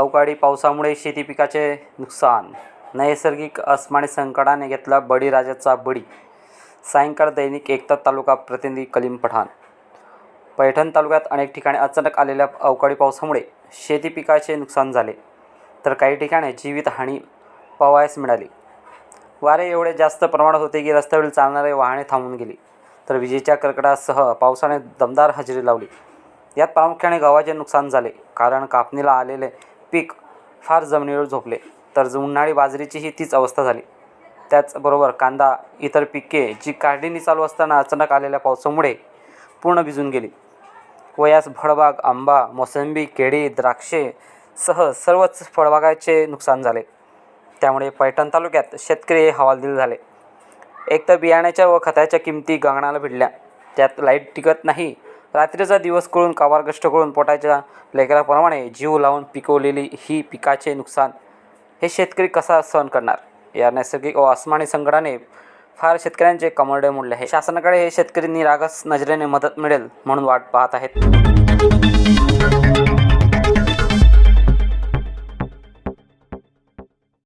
अवकाळी पावसामुळे शेती पिकाचे नुकसान नैसर्गिक अस्माने संकटाने घेतला बळीराजाचा बळी. सायंकाळ दैनिक एकता तालुका प्रतिनिधी कलीम पठाण. पैठण तालुक्यात अनेक ठिकाणी अचानक आलेल्या अवकाळी पावसामुळे शेती पिकाचे नुकसान झाले तर काही ठिकाणी जीवितहानी पवायस मिळाली. वारे एवढे जास्त प्रमाणात होते की रस्त्यावरील चालणारे वाहने थांबून गेली तर विजेच्या कडकडासह पावसाने दमदार हजेरी लावली. यात प्रामुख्याने गव्हाचे नुकसान झाले कारण कापणीला आलेले पीक फार जमिनीवर झोपले. तर उन्हाळी बाजरीचीही तीच अवस्था झाली. त्याचबरोबर कांदा इतर पिके जी काढणी चालू असताना अचानक आलेल्या पावसामुळे पूर्ण भिजून गेली. व यास फळबाग आंबा मोसंबी केळी द्राक्षे सह सर्वच फळबागाचे नुकसान झाले. त्यामुळे पैठण तालुक्यात शेतकरी हे हवालदिल झाले. एक तर बियाण्याच्या व खताच्या किमती गगनाला भिडल्या. त्यात लाइट टिकत नाही रात्रीचा दिवस करून काबार करून पोटाच्या लेकराप्रमाणे जीव लावून पिकवलेली ही पिकाचे नुकसान हे शेतकरी कसा सहन करणार? या नैसर्गिक व आसमानी संकटाने फार शेतकऱ्यांचे कमरडे मोडले आहे. शासनाकडे हे शेतकरी निरागस नजरेने मदत मिळेल म्हणून वाट पाहत आहेत.